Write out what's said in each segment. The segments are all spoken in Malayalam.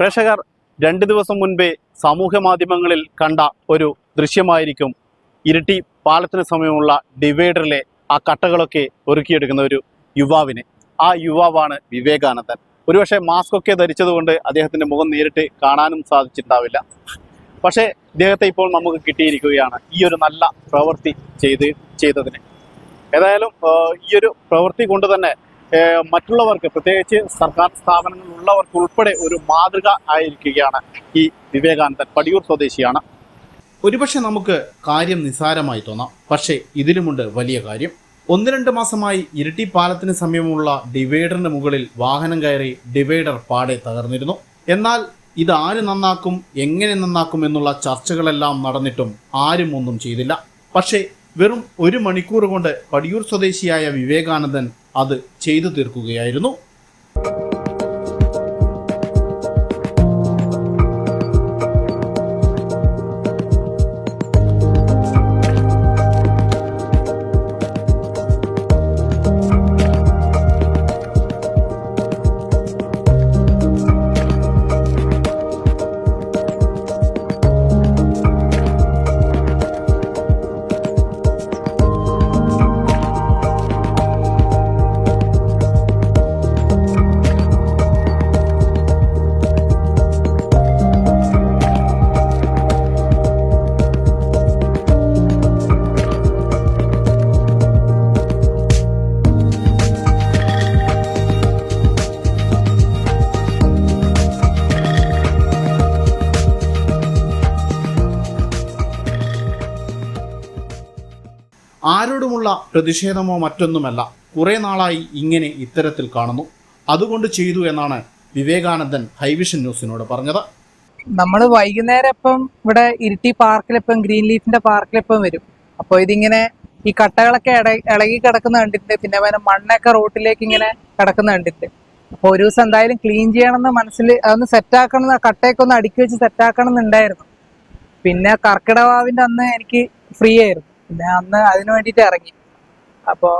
പ്രേക്ഷകർ രണ്ട് ദിവസം മുൻപേ സാമൂഹ്യ മാധ്യമങ്ങളിൽ കണ്ട ഒരു ദൃശ്യമായിരിക്കും ഇരിട്ടി പാലത്തിന് സമയമുള്ള ഡിവൈഡറിലെ ആ കട്ടകളൊക്കെ ഒരുക്കിയെടുക്കുന്ന ഒരു യുവാവിനെ. ആ യുവാവാണ് വിവേകാനന്ദൻ. ഒരുപക്ഷെ മാസ്ക് ഒക്കെ ധരിച്ചതുകൊണ്ട് അദ്ദേഹത്തിന്റെ മുഖം നേരിട്ട് കാണാനും സാധിച്ചിട്ടുണ്ടാവില്ല. പക്ഷേ ഇദ്ദേഹത്തെ ഇപ്പോൾ നമുക്ക് കിട്ടിയിരിക്കുകയാണ് ഈ ഒരു നല്ല പ്രവൃത്തി ചെയ്ത് ചെയ്തതിന്. ഏതായാലും ഈ ഒരു പ്രവൃത്തി കൊണ്ട് തന്നെ മറ്റുള്ളവർക്ക് പ്രത്യേകിച്ച് സർക്കാർ സ്ഥാപനങ്ങളിലുള്ളവർക്ക് ഉൾപ്പെടെ ഒരു മാതൃക ആയിരിക്കുകയാണ് ഈ വിവേകാനന്ദൻ പടിയൂർ സ്വദേശിയാണ്. ഒരുപക്ഷെ നമുക്ക് കാര്യം നിസ്സാരമായി തോന്നാം. പക്ഷേ ഇതിലുമുണ്ട് വലിയ കാര്യം. ഒന്ന് രണ്ട് മാസമായി ഇരട്ടി പാലത്തിന് സമീപമുള്ള ഡിവൈഡറിന് മുകളിൽ വാഹനം കയറി ഡിവൈഡർ പാടെ തകർന്നിരുന്നു. എന്നാൽ ഇത് ആര് നന്നാക്കും എങ്ങനെ നന്നാക്കും എന്നുള്ള ചർച്ചകളെല്ലാം നടന്നിട്ടും ആരും ഒന്നും ചെയ്തില്ല. പക്ഷേ വെറും ഒരു മണിക്കൂർ കൊണ്ട് പടിയൂർ സ്വദേശിയായ വിവേകാനന്ദൻ അത് ചെയ്തു തീർക്കുകയായിരുന്നു. ആരോടുമുള്ള പ്രതിഷേധമോ മറ്റൊന്നുമല്ല കുറേ നാളായി ഇങ്ങനെ ഇത്തരത്തിൽ കാണുന്നു. അതുകൊണ്ട് ചെയ്തു എന്നാണ് വിവേകാനന്ദൻ ഹൈവിഷൻ ന്യൂസിനോട് പറഞ്ഞത്. നമ്മൾ വൈകുന്നേരം ഇപ്പം ഇവിടെ ഇരിട്ടി പാർക്കിലിപ്പം ഗ്രീൻ ലീഫിന്റെ പാർക്കിലിപ്പം വരും. അപ്പോൾ ഇതിങ്ങനെ ഈ കട്ടകളൊക്കെ ഇളകി കിടക്കുന്ന കണ്ടിട്ട് പിന്നെ വേറെ മണ്ണൊക്കെ റോട്ടിലേക്ക് ഇങ്ങനെ കിടക്കുന്ന കണ്ടിട്ട് അപ്പൊ ഒരു ദിവസം എന്തായാലും ക്ലീൻ ചെയ്യണമെന്ന് മനസ്സിൽ അതൊന്ന് സെറ്റാക്കണം കട്ടയൊക്കെ ഒന്ന് അടുക്കി വെച്ച് സെറ്റാക്കണം എന്നുണ്ടായിരുന്നു പിന്നെ കർക്കിടവാവിന്റെ അന്ന് എനിക്ക് ഫ്രീ ആയിരുന്നു. പിന്നെ അന്ന് അതിനു വേണ്ടിയിട്ട് ഇറങ്ങി. അപ്പോൾ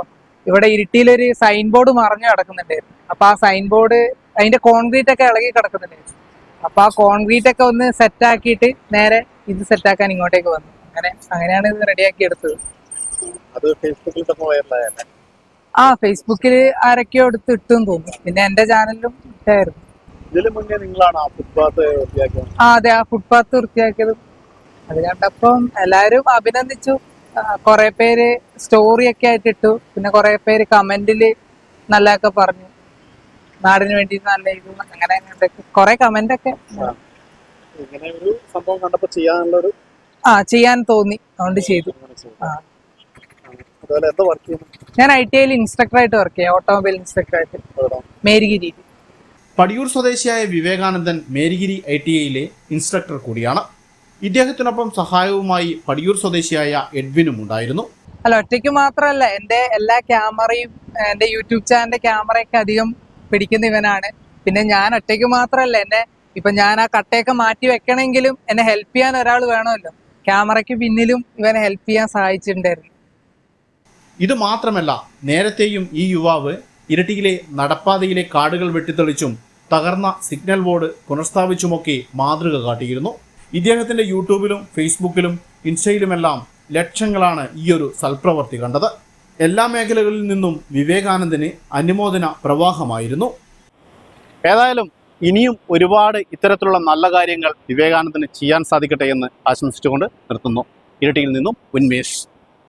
ഇവിടെ ഇരിട്ടിയിലൊരു സൈൻ ബോർഡ് മറിഞ്ഞു കിടക്കുന്നുണ്ടായിരുന്നു അപ്പൊ ആ സൈൻ ബോർഡ് അതിന്റെ കോൺക്രീറ്റ് ഒക്കെ ഇളകി കിടക്കുന്നുണ്ടായിരുന്നു അപ്പൊ ആ കോൺക്രീറ്റ് ഒക്കെ ഒന്ന് സെറ്റ് ആക്കിയിട്ട് നേരെ ഇത് സെറ്റ് ആക്കാൻ ഇങ്ങോട്ടേക്ക് വന്നു. അങ്ങനെ അങ്ങനെയാണ് ഇത് റെഡിയാക്കി എടുത്തത്. ആ ഫേസ്ബുക്കിൽ ആരൊക്കെയോ എടുത്ത് ഇട്ടെന്ന് തോന്നുന്നു. പിന്നെ എന്റെ ചാനലിലും ഇട്ടായിരുന്നു. ആ അതെ ആ ഫുട്പാത്ത് വൃത്തിയാക്കിയതും. അത് കണ്ടപ്പം എല്ലാരും അഭിനന്ദിച്ചു. കുറെ പേര് സ്റ്റോറി ഒക്കെ ആയിട്ട് ഇട്ടു പിന്നെ കുറെ പേര് കമന്റിൽ നല്ലതൊക്കെ പറഞ്ഞു. നാടിന് വേണ്ടി നല്ല ഇത് അങ്ങനെ കൊറേ കമന്റ് ഒക്കെ. ഇങ്ങനെ ഒരു സംഭവം കണ്ടപ്പോ ചെയ്യാനുള്ള ഒരു ആ ചെയ്യാൻ തോന്നി. അതുകൊണ്ട് ചെയ്തു. ഞാൻ ഐ ടി ഐയിൽ ഇൻസ്ട്രക്ടർ ആയിട്ട് വർക്ക് ചെയ്യാം. ഓട്ടോമൊബൈൽ ഇൻസ്ട്രക്ടർ ആയിട്ട് മേരിഗിരി. പടിയൂർ സ്വദേശിയായ വിവേകാനന്ദൻ മേരിഗിരി ഐ ടി ഐയിലെ ഇൻസ്ട്രക്ടർ കൂടിയാണ്. ഇദ്ദേഹത്തിനൊപ്പം സഹായവുമായി പടിയൂർ സ്വദേശിയായ എഡ്വിനും ഉണ്ടായിരുന്നു. അല്ല ഒറ്റയ്ക്ക് മാത്രമല്ല എന്റെ എല്ലാ ക്യാമറയും എന്റെ യൂട്യൂബ് ചാനലിന്റെ ക്യാമറയൊക്കെ അധികം പിടിക്കുന്ന ഇവനാണ്. പിന്നെ ഞാൻ ഒറ്റയ്ക്ക് മാത്രമല്ല എന്നെ ഇപ്പൊ ഞാൻ ആ കട്ടയൊക്കെ മാറ്റി വെക്കണമെങ്കിലും എന്നെ ഹെൽപ്പ് ചെയ്യാൻ ഒരാൾ വേണമല്ലോ. ക്യാമറയ്ക്ക് പിന്നിലും ഇവനെ ഹെൽപ്പ് ചെയ്യാൻ സഹായിച്ചിട്ടുണ്ടായിരുന്നു. ഇത് മാത്രമല്ല നേരത്തെയും ഈ യുവാവ് ഇരട്ടിയിലെ നടപ്പാതയിലെ കാടുകൾ വെട്ടിത്തെളിച്ചും തകർന്ന സിഗ്നൽ ബോർഡ് പുനഃസ്ഥാപിച്ചുമൊക്കെ മാതൃക കാട്ടിയിരുന്നു. ഇദ്ദേഹത്തിന്റെ യൂട്യൂബിലും ഫേസ്ബുക്കിലും ഇൻസ്റ്റയിലുമെല്ലാം ലക്ഷങ്ങളാണ് ഈ ഒരു സൽപ്രവർത്തി കണ്ടത്. എല്ലാ മേഖലകളിൽ നിന്നും വിവേകാനന്ദന് അനുമോദന പ്രവാഹമായിരുന്നു. ഏതായാലും ഇനിയും ഒരുപാട് ഇത്തരത്തിലുള്ള നല്ല കാര്യങ്ങൾ വിവേകാനന്ദന് ചെയ്യാൻ സാധിക്കട്ടെ എന്ന് ആശംസിച്ചുകൊണ്ട് നിർത്തുന്നു. ഇരട്ടിയിൽ നിന്നും ഉന്മേഷ്.